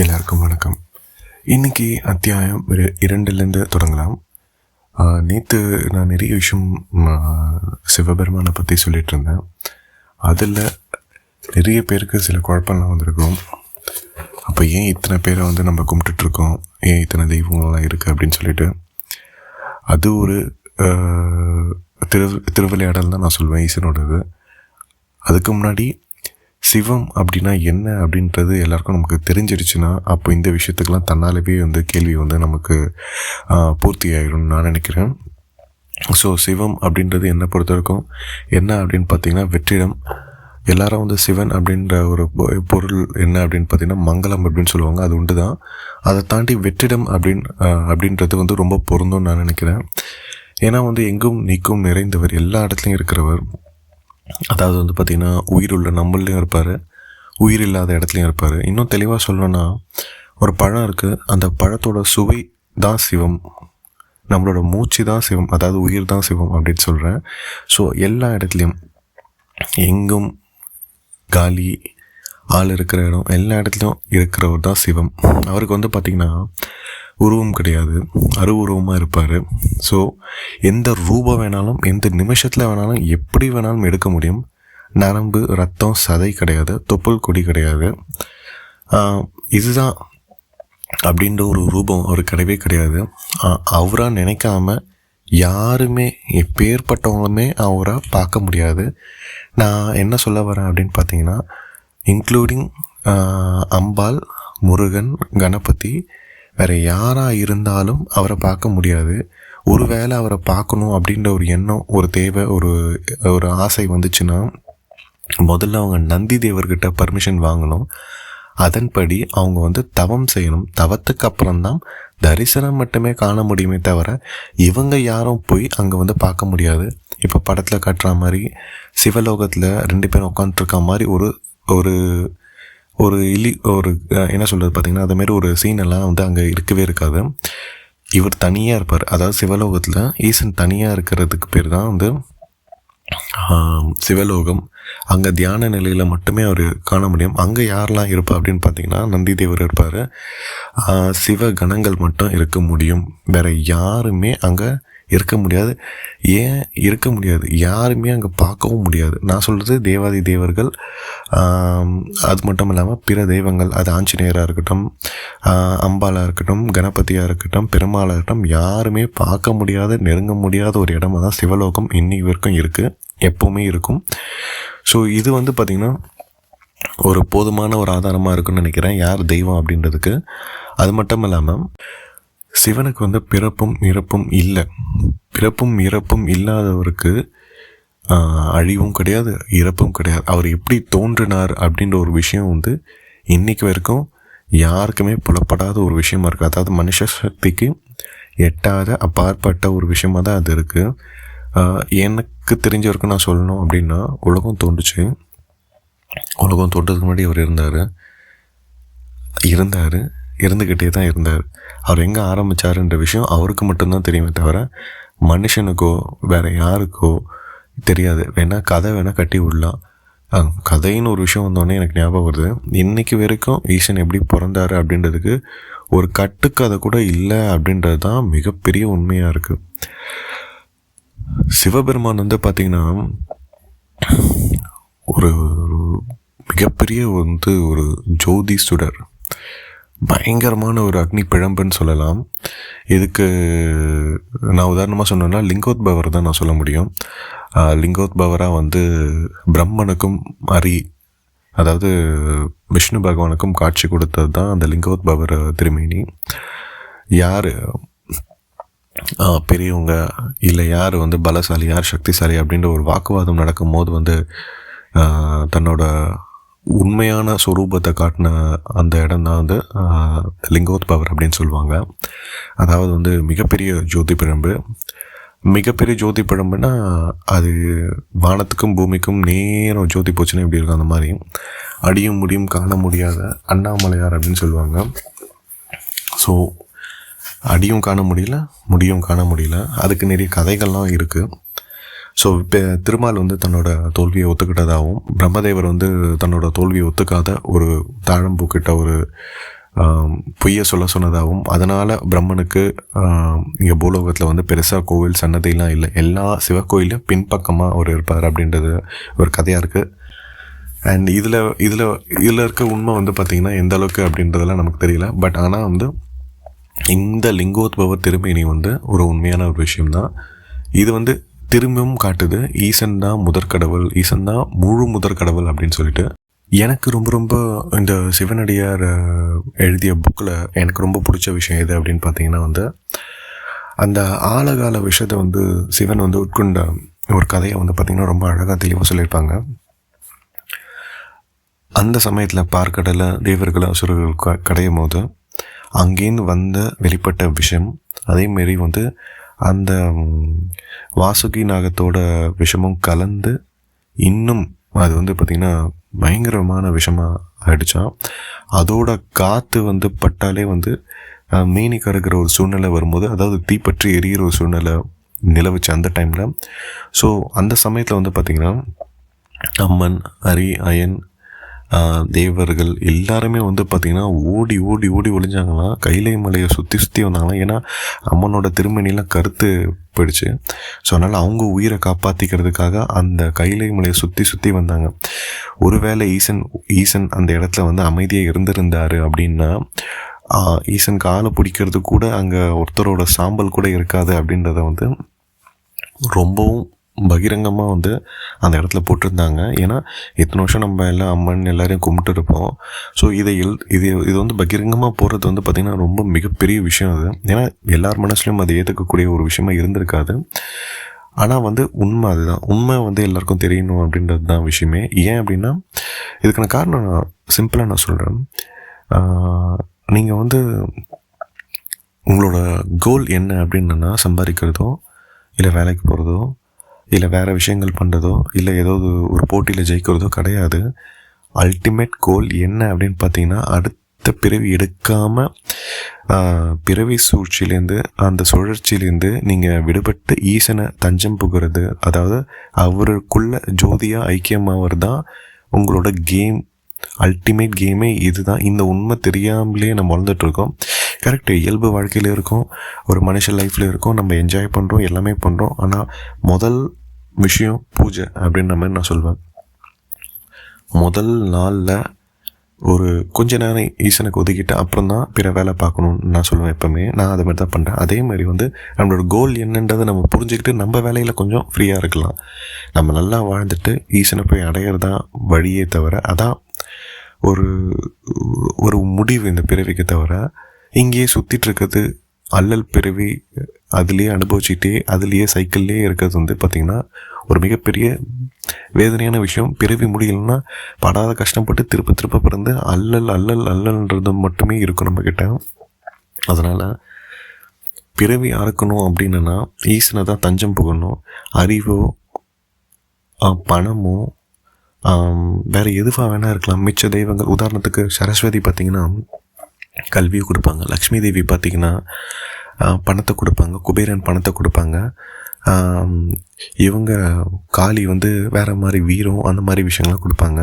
எல்லாருக்கும் வணக்கம். இன்னைக்கு அத்தியாயம் இரண்டுலேருந்து தொடங்கலாம். நேற்று நான் நிறைய விஷயம் சிவபெருமானை பற்றி சொல்லிட்டு இருந்தேன். அதில் நிறைய பேருக்கு சில குழப்பம்லாம் வந்திருக்கும். அப்போ ஏன் இத்தனை பேரை வந்து நம்ம கும்பிட்டுட்ருக்கோம்? ஏன் இத்தனை தெய்வங்கள்லாம் இருக்குது அப்படின்னு சொல்லிட்டு. அது ஒரு திரு திருவிளையாடல் தான் நான் சொல்லுவேன் ஈசனோடது. அதுக்கு முன்னாடி சிவம் அப்படின்னா என்ன அப்படின்றது எல்லாருக்கும் நமக்கு தெரிஞ்சிருச்சுன்னா அப்போ இந்த விஷயத்துக்கெல்லாம் தன்னாலவே வந்து கேள்வி வந்து நமக்கு பூர்த்தி ஆகிடும்னு நான் நினைக்கிறேன். ஸோ சிவம் அப்படின்றது என்னை பொறுத்த வரைக்கும் என்ன அப்படின்னு பார்த்தீங்கன்னா வெற்றிடம். எல்லாரும் வந்து சிவன் அப்படின்ற ஒரு பொ- பொருள் என்ன அப்படின்னு பார்த்தீங்கன்னா மங்களம் அப்படின்னு சொல்லுவாங்க. அது உண்டு தான் அதை தாண்டி வெற்றிடம் அப்படின் அப்படின்றது வந்து ரொம்ப பொருந்தும்னு நான் நினைக்கிறேன். ஏன்னா வந்து எங்கும் நீக்கும் நிறைந்தவர் எல்லா இடத்துலையும் இருக்கிறவர். அதாவது வந்து பார்த்திங்கன்னா உயிர் உள்ள நம்மளையும் இருப்பார் உயிர் இல்லாத இடத்துலையும் இருப்பார். இன்னும் தெளிவாக சொல்லணும்னா ஒரு பழம் இருக்குது அந்த பழத்தோட சுவை தான் சிவம். நம்மளோட மூச்சு தான் சிவம் அதாவது உயிர் தான் சிவம் அப்படின்னு சொல்கிறேன் ஸோ எல்லா இடத்துலையும் எங்கும் காலி ஆள் இருக்கிற இடம் எல்லா இடத்துலையும் இருக்கிறவர் தான் சிவம். அவருக்கு வந்து பார்த்திங்கன்னா உருவம் கிடையாது. அருவுருவமாக இருப்பார். ஸோ எந்த ரூபம் வேணாலும் எந்த நிமிஷத்தில் வேணாலும் எப்படி வேணாலும் எடுக்க முடியும். நரம்பு ரத்தம் சதை கிடையாது. தொப்புள் கொடி கிடையாது. இதுதான் அப்படின்ற ஒரு ரூபம் அவர் கிடையவே கிடையாது. அவராக நினைக்காம யாருமே எப்பேற்பட்டவங்களுமே அவராக பார்க்க முடியாது. நான் என்ன சொல்ல வரேன் அப்படின்னு பார்த்தீங்கன்னா இன்க்ளூடிங் அம்பாள் முருகன் கணபதி வேற யாராக இருந்தாலும் அவரை பார்க்க முடியாது. ஒருவேளை அவரை பார்க்கணும் அப்படின்ற ஒரு எண்ணம் ஒரு தேவை ஒரு ஒரு ஆசை வந்துச்சுன்னா முதல்ல அவங்க நந்தி தேவர்கிட்ட பர்மிஷன் வாங்கணும். அதன்படி அவங்க வந்து தவம் செய்யணும். தவத்துக்கு அப்புறம்தான் தரிசனம் மட்டுமே காண முடியுமே தவிர இவங்க யாரும் போய் அங்கே வந்து பார்க்க முடியாது. இப்போ படத்தில் காட்டுற மாதிரி சிவலோகத்தில் ரெண்டு பேரும் உட்காந்துருக்க மாதிரி ஒரு ஒரு ஒரு இலி ஒரு என்ன சொல்கிறது பார்த்திங்கன்னா அது ஒரு சீன் எல்லாம் வந்து அங்கே இருக்கவே இருக்காது. இவர் தனியாக இருப்பார். அதாவது சிவலோகத்தில் ஈசன் தனியாக இருக்கிறதுக்கு பேர் தான் வந்து சிவலோகம். அங்கே தியான நிலையில் மட்டுமே அவர் காண முடியும். அங்கே யாரெல்லாம் இருப்பா அப்படின்னு பார்த்தீங்கன்னா நந்தி தேவர் இருப்பார். சிவ கணங்கள் மட்டும் இருக்க முடியும். வேற யாருமே அங்கே இருக்க முடியாது. ஏன் இருக்க முடியாது? யாருமே அங்கே பார்க்கவும் முடியாது. நான் சொல்கிறது தேவாதி தேவர்கள் அது மட்டும் இல்லாமல் பிற தெய்வங்கள் அது ஆஞ்சநேயராக இருக்கட்டும் அம்பாலாக இருக்கட்டும் கணபதியாக இருக்கட்டும் பெருமாளாக இருக்கட்டும் யாருமே பார்க்க முடியாத நெருங்க முடியாத ஒரு இடமா தான் சிவலோகம் இன்னைக்கு வரைக்கும் இருக்குது எப்போவுமே இருக்கும். ஸோ இது வந்து பார்த்திங்கன்னா ஒரு போதுமான ஒரு ஆதாரமாக இருக்குன்னு நினைக்கிறேன். யார் தெய்வம் அப்படின்றதுக்கு. அது மட்டும் இல்லாமல் சிவனுக்கு வந்து பிறப்பும் இறப்பும் இல்லை. பிறப்பும் இறப்பும் இல்லாதவருக்கு அழிவும் கிடையாது இறப்பும் கிடையாது. அவர் எப்படி தோன்றினார் அப்படின்ற ஒரு விஷயம் வந்து இன்றைக்கு வரைக்கும் யாருக்குமே புலப்படாத ஒரு விஷயமா இருக்குது அதாவது மனுஷ சக்திக்கு எட்டாத அப்பாற்பட்ட ஒரு விஷயமாக தான் அது இருக்குது எனக்கு தெரிஞ்சவருக்கு நான் சொல்லணும் அப்படின்னா உலகம் தோன்றுச்சு. உலகம் தோன்றதுக்கு முன்னாடி அவர் இருந்தார். இருந்தார். இருந்துக்கிட்டே தான் இருந்தார். அவர் எங்கே ஆரம்பித்தாருன்ற விஷயம் அவருக்கு மட்டும்தான் தெரியுமே தவிர மனுஷனுக்கோ வேறு யாருக்கோ தெரியாது. வேணால் கதை வேணால் கட்டி விடலாம். கதைன்னு ஒரு விஷயம் வந்தோடனே எனக்கு ஞாபகம் வருது. இன்றைக்கி வரைக்கும் ஈசன் எப்படி பிறந்தாரு அப்படின்றதுக்கு ஒரு கட்டுக்கதை கூட இல்லை அப்படின்றது தான் மிகப்பெரிய உண்மையாக இருக்குது சிவபெருமான் வந்து பார்த்திங்கன்னா ஒரு மிகப்பெரிய வந்து ஒரு ஜோதி சுடர் பயங்கரமான ஒரு அக்னி பிழம்புன்னு சொல்லலாம். இதுக்கு நான் உதாரணமாக சொன்னேன்னா லிங்கோத்பவர் தான் நான் சொல்ல முடியும். லிங்கோத்பவராக வந்து பிரம்மனுக்கும் அரி அதாவது விஷ்ணு பகவானுக்கும் காட்சி கொடுத்தது தான் அந்த லிங்கோத்பவர் திருமேனி. யார்? பெரியவங்க இல்லை யார் வந்து பலசாலி யார் சக்திசாலி அப்படின்ற ஒரு வாக்குவாதம் நடக்கும்போது வந்து தன்னோட உண்மையான சொரூபத்தை காட்டின அந்த இடம் தான் வந்து லிங்கோத் லிங்கோத்பவர் அப்படின்னு சொல்லுவாங்க. அதாவது வந்து மிகப்பெரிய ஜோதி பிழம்பு மிகப்பெரிய ஜோதி பிழம்புனா அது வானத்துக்கும் பூமிக்கும் நேரம் ஜோதி போச்சுன்னா எப்படி இருக்கும் அந்த மாதிரி. அடியும் முடியும் காண முடியாத அண்ணாமலையார் அப்படின்னு சொல்லுவாங்க. ஸோ அடியும் காண முடியல முடியும் காண முடியல. அதுக்கு நிறைய கதைகள்லாம் இருக்குது ஸோ இப்போ திருமால் வந்து தன்னோட தோல்வியை ஒத்துக்கிட்டதாகவும் பிரம்மதேவர் வந்து தன்னோட தோல்வியை ஒத்துக்காத ஒரு தாழம்பூ கிட்ட ஒரு பொய்யை சொல்ல சொன்னதாகவும் அதனால் பிரம்மனுக்கு இங்கே பூலோகத்தில் வந்து பெருசாக கோவில் சன்னதிலாம் இல்லை. எல்லா சிவக்கோயிலையும் பின்பக்கமாக அவர் இருப்பார் அப்படின்றது ஒரு கதையாக இருக்குது அண்ட் இதில் இதில் இதில் இருக்க உண்மை வந்து பார்த்திங்கன்னா எந்த அளவுக்கு அப்படின்றதெல்லாம் நமக்கு தெரியல. பட் ஆனால் வந்து இந்த லிங்கோத்பவ திருமேனி வந்து ஒரு உண்மையான ஒரு விஷயம்தான். இது வந்து திரும்பவும் காட்டுது ஈசன் தான் முதற்கடவுள் ஈசன் தான் முழு முதற்கடவுள் அப்படின்னு சொல்லிட்டு. எனக்கு ரொம்ப ரொம்ப இந்த சிவனடியார் எழுதிய புக்கில் எனக்கு ரொம்ப பிடிச்ச விஷயம் எது அப்படின்னு பார்த்தீங்கன்னா வந்து அந்த ஆழகால விஷயத்தை வந்து சிவன் வந்து உட்கொண்ட ஒரு கதையை வந்து பார்த்திங்கன்னா ரொம்ப அழகாக தெளிவாக சொல்லியிருப்பாங்க. அந்த சமயத்தில் பார்க்கடலை தேவர்கள் அசுரர்கள் க- கடையும் போது அங்கேருந்து வந்த வெளிப்பட்ட விஷயம் அதேமாரி வந்து அந்த வாசுகி நாகத்தோட விஷமும் கலந்து இன்னும் அது வந்து பார்த்திங்கன்னா பயங்கரமான விஷமாக ஆகிடுச்சான் அதோட காற்று வந்து பட்டாலே வந்து மீனி கறக்கிற ஒரு சூழ்நிலை வரும்போது அதாவது தீப்பற்றி எரியிற ஒரு சூழ்நிலை நிலவுச்சு அந்த டைமில் ஸோ அந்த சமயத்தில் வந்து பார்த்திங்கன்னா அம்மன் அரி அயன் தேவர்கள் எல்லாருமே வந்து பார்த்திங்கன்னா ஓடி ஓடி ஓடி ஒளிஞ்சாங்கன்னா கைலை மலையை சுற்றி சுற்றி வந்தாங்கன்னா ஏன்னா அம்மனோட திருமணிலாம் கருத்து போயிடுச்சு. ஸோ அதனால் அவங்க உயிரை காப்பாற்றிக்கிறதுக்காக அந்த கைலை மலையை சுற்றி சுற்றி வந்தாங்க. ஒருவேளை ஈசன் ஈசன் அந்த இடத்துல வந்து அமைதியாக இருந்திருந்தார் அப்படின்னா ஈசன் காலை பிடிக்கிறது கூட அங்கே ஒருத்தரோட சாம்பல் கூட இருக்காது அப்படின்றத வந்து ரொம்பவும் பகிரங்கமாக வந்து அந்த இடத்துல போட்டிருந்தாங்க. ஏன்னா இத்தனை வருஷம் நம்ம எல்லாம் அம்மன் எல்லாரையும் கும்பிட்டு இருப்போம். ஸோ இதை எல் இது இது வந்து பகிரங்கமாக போகிறது வந்து பார்த்திங்கன்னா ரொம்ப மிகப்பெரிய விஷயம் அது. ஏன்னா எல்லார் மனசுலையும் அதை ஏற்றுக்கக்கூடிய ஒரு விஷயமா இருந்திருக்காது. ஆனால் வந்து உண்மை அதுதான். உண்மை வந்து எல்லாருக்கும் தெரியணும் அப்படின்றது தான் விஷயமே. ஏன் அப்படின்னா இதுக்கான காரணம் நான் சிம்பிளாக நான் சொல்கிறேன் நீங்கள் வந்து உங்களோட கோல் என்ன அப்படின்னா சம்பாதிக்கிறதோ இல்லை வேலைக்கு போகிறதோ இல்லை வேறு விஷயங்கள் பண்ணுறதோ இல்லை ஏதாவது ஒரு போட்டியில் ஜெயிக்கிறதோ கிடையாது. அல்டிமேட் கோல் என்ன அப்படின்னு பார்த்தீங்கன்னா அடுத்த பிறவி எடுக்காமல் பிறவி சூழ்ச்சியிலேருந்து அந்த சுழற்சியிலேருந்து நீங்கள் விடுபட்டு ஈசனை தஞ்சம் புகிறது அதாவது அவருக்குள்ள ஜோதியாக ஐக்கியமாவது தான் உங்களோட கேம் அல்டிமேட் கேமே இதுதான். இந்த உண்மை தெரியாமலே நம்ம வளர்ந்துட்டுருக்கோம் கரெக்ட் இயல்பு வாழ்க்கையில் இருக்கும். ஒரு மனுஷ லைஃப்பில் இருக்கும். நம்ம என்ஜாய் பண்ணுறோம் எல்லாமே பண்ணுறோம் ஆனால் முதல் விஷயம் பூஜை அப்படின்ற மாதிரி நான் சொல்வேன் முதல் நாளில் ஒரு கொஞ்ச நேரம் ஈசனுக்கு ஒதுக்கிட்டு அப்புறம் தான் பிற வேலை பார்க்கணும்னு நான் சொல்லுவேன் எப்போவுமே. நான் அதை மாதிரி தான் பண்ணுறேன் அதே மாதிரி வந்து நம்மளோட கோல் என்னன்றதை நம்ம புரிஞ்சுக்கிட்டு நம்ம வேலையில் கொஞ்சம் ஃப்ரீயாக இருக்கலாம். நம்ம நல்லா வாழ்ந்துட்டு ஈசனை போய் அடையிறது தான் வழியே தவிர அதான் ஒரு ஒரு முடிவு இந்த பிறவிக்கு தவிர இங்கேயே சுற்றிட்டு இருக்கிறது அல்லல் பிறவி அதுலேயே அனுபவிச்சுட்டே அதுலேயே சைக்கிள்லேயே இருக்கிறது வந்து பார்த்திங்கன்னா ஒரு மிகப்பெரிய வேதனையான விஷயம். பிறவி முடியலன்னா படாத கஷ்டப்பட்டு திருப்ப திருப்ப பிறந்து அல்லல் அல்லல் அல்லல்ன்றது மட்டுமே இருக்கும் நம்மக்கிட்ட அதனால் பிறவி அறுக்கணும் அப்படின்னா ஈசனை தான் தஞ்சம் புகணும். அறிவோ பணமோ வேறு எதுவாக வேணால் இருக்கலாம். மிச்ச தெய்வங்கள். உதாரணத்துக்கு சரஸ்வதி பார்த்திங்கன்னா கல்வியை கொடுப்பாங்க. லக்ஷ்மி தேவி பார்த்தீங்கன்னா பணத்தை கொடுப்பாங்க. குபேரன் பணத்தை கொடுப்பாங்க. இவங்க காளி வந்து வேறு மாதிரி வீரம் அந்த மாதிரி விஷயங்கள்லாம் கொடுப்பாங்க.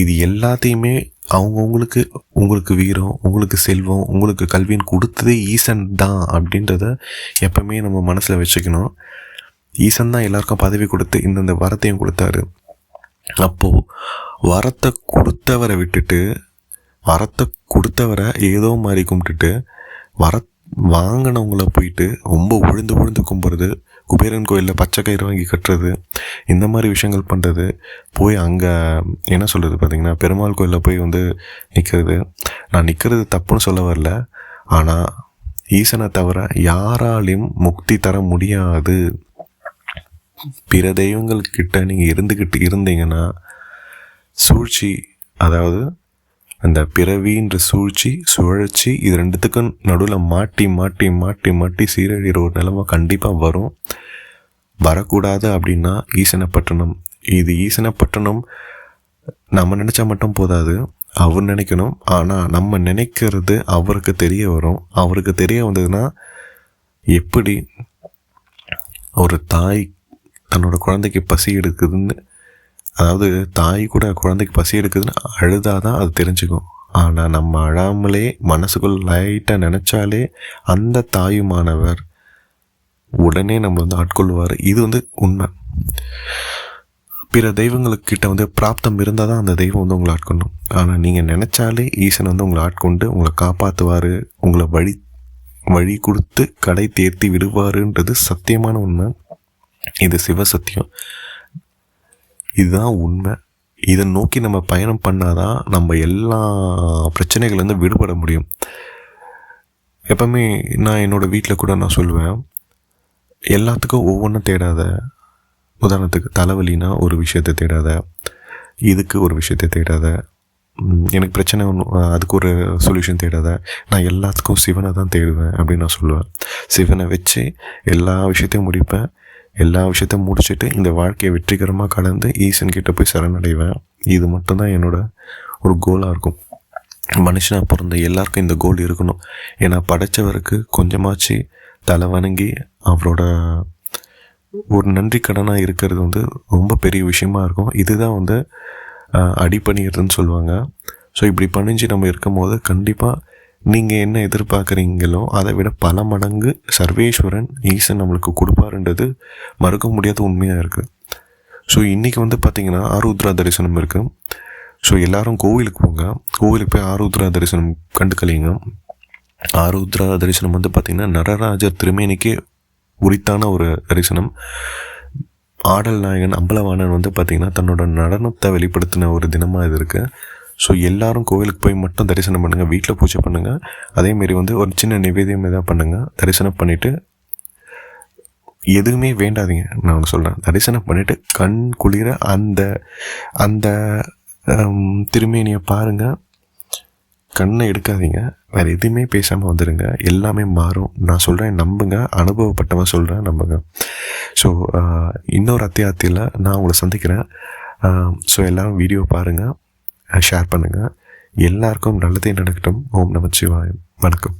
இது எல்லாத்தையுமே அவங்கவுங்களுக்கு உங்களுக்கு வீரம் உங்களுக்கு செல்வம் உங்களுக்கு கல்வின்னு கொடுத்ததே ஈசன் தான் அப்படின்றத எப்பவுமே நம்ம மனசில் வச்சுக்கணும். ஈசன் தான் எல்லாருக்கும் பதவி கொடுத்து இந்தந்த வரத்தையும் கொடுத்தாரு. அப்போது வரத்தை கொடுத்தவரை விட்டுட்டு வரத்தை கொடுத்தவரை ஏதோ மாதிரி கும்பிட்டுட்டு வர வாங்கினவங்கள போயிட்டு ரொம்ப உழுந்து உழுந்து கும்பிட்றது குபேரன் கோயிலில் பச்சை கயிறு வாங்கி கட்டுறது இந்த மாதிரி விஷயங்கள் பண்ணுறது போய் அங்கே என்ன சொல்கிறது பார்த்திங்கன்னா பெருமாள் கோயிலில் போய் வந்து நிற்கிறது நான் நிற்கிறது தப்புன்னு சொல்ல வரல. ஆனால் ஈசனை தவிர யாராலையும் முக்தி தர முடியாது. பிற தெய்வங்கள்கிட்ட நீங்கள் இருந்துக்கிட்டு இருந்தீங்கன்னா சூழ்ச்சி அதாவது அந்த பிறவின்ற சூழ்ச்சி சுழற்சி இது ரெண்டுத்துக்கும் நடுவில் மாட்டி மாட்டி மாட்டி மாட்டி சீரழிகிற ஒரு நிலைமை கண்டிப்பாக வரும். வரக்கூடாது அப்படின்னா ஈசனப்பட்டணம். இது ஈசனப்பட்டணம் நம்ம நினச்சா மட்டும் போதாது. அவர் நினைக்கணும். ஆனால் நம்ம நினைக்கிறது அவருக்கு தெரிய வரும். அவருக்கு தெரிய வந்ததுன்னா எப்படி ஒரு தாய் தன்னோட குழந்தைக்கு பசி எடுக்குதுன்னு அதாவது தாய் கூட குழந்தைக்கு பசி எடுக்குதுன்னு அழுதாதான் அது தெரிஞ்சுக்கும். ஆனால் நம்ம அழாமலே மனசுக்குள் லைட்டாக நினச்சாலே அந்த தாயுமானவர் உடனே நம்ம வந்து ஆட்கொள்வார். இது வந்து உண்மை. பிற தெய்வங்களுக்கிட்ட வந்து பிராப்தம் இருந்தால் தான் அந்த தெய்வம் வந்து உங்களை ஆட்கொள்ளும். ஆனால் நீங்கள் நினச்சாலே ஈசன் வந்து உங்களை ஆட்கொண்டு உங்களை காப்பாற்றுவார் உங்களை வழி வழி கொடுத்து கடை தேர்த்தி விடுவாருன்றது சத்தியமான உண்மை. இது சிவசத்தியம் இதுதான் உண்மை. இதை நோக்கி நம்ம பயணம் பண்ணாதான் நம்ம எல்லா பிரச்சனைகள்லேருந்து விடுபட முடியும். எப்பவுமே நான் என்னோடய வீட்டில் கூட நான் சொல்லுவேன் எல்லாத்துக்கும் ஒவ்வொன்றும் தேடாத உதாரணத்துக்கு தலைவலினா ஒரு விஷயத்தை தேடாத இதுக்கு ஒரு விஷயத்தை தேடாத எனக்கு பிரச்சனை ஒன்று அதுக்கு ஒரு சொல்யூஷன் தேடாத நான் எல்லாத்துக்கும் சிவனை தான் தேடுவேன் அப்படின்னு நான் சொல்லுவேன். சிவனை வச்சு எல்லா விஷயத்தையும் முடிப்பேன். எல்லா விஷயத்தையும் முடிச்சுட்டு இந்த வாழ்க்கையை வெற்றிகரமாக கடந்து ஈசன் கிட்ட போய் சரணடைவேன். இது மட்டும்தான் என்னோட ஒரு கோலாக இருக்கும். மனுஷனாக பிறந்த எல்லாருக்கும் இந்த கோல் இருக்கணும். ஏன்னா படைச்சவருக்கு கொஞ்சமாச்சு தலை வணங்கி அவரோட ஒரு நன்றி கடனாக இருக்கிறது வந்து ரொம்ப பெரிய விஷயமா இருக்கும். இதுதான் வந்து அடிப்பணிகிறதுன்னு சொல்லுவாங்க. ஸோ இப்படி பணிஞ்சு நம்ம இருக்கும்போது கண்டிப்பாக நீங்கள் என்ன எதிர்பார்க்குறீங்களோ அதை விட பல மடங்கு சர்வேஸ்வரன் ஈசன் நம்மளுக்கு கொடுப்பாருன்றது மறுக்க முடியாத உண்மையாக இருக்குது ஸோ இன்றைக்கி வந்து பார்த்திங்கன்னா ஆருத்ரா தரிசனம் இருக்குது ஸோ எல்லாரும் கோவிலுக்கு போங்க. கோவிலுக்கு போய் ஆருத்ரா தரிசனம் கண்டுக்கலிங்க. ஆருத்ரா தரிசனம் வந்து பார்த்திங்கன்னா நடராஜர் திருமேனிக்கே உரித்தான ஒரு தரிசனம். ஆடல் நாயகன் அம்பலவாணன் வந்து பார்த்திங்கன்னா தன்னோட நடனத்தை வெளிப்படுத்தின ஒரு தினமாக இது இருக்குது ஸோ எல்லாரும் கோவிலுக்கு போய் மட்டும் தரிசனம் பண்ணுங்கள் வீட்டில் பூஜை பண்ணுங்கள் அதேமாரி வந்து ஒரு சின்ன நிவேதியம் எதாவது பண்ணுங்கள் தரிசனம் பண்ணிவிட்டு எதுவுமே வேண்டாதீங்க. நான் ஒன்று சொல்கிறேன் தரிசனம் பண்ணிவிட்டு கண் குளிர அந்த அந்த திருமேனியை பாருங்கள் கண்ணை எடுக்காதீங்க. வேறு எதுவுமே பேசாமல் வந்துடுங்க எல்லாமே மாறும். நான் சொல்கிறேன் நம்புங்க. அனுபவப்பட்டவன் சொல்கிறேன் நம்புங்க. ஸோ இன்னொரு அத்தியாத்தியில் நான் உங்களை சந்திக்கிறேன். ஸோ எல்லோரும் வீடியோ பாருங்கள் ஷேர் பண்ணுங்கள் எல்லாருக்கும் நல்லதே நடக்கட்டும். ஓம் நமச்சிவாயம். வணக்கம்.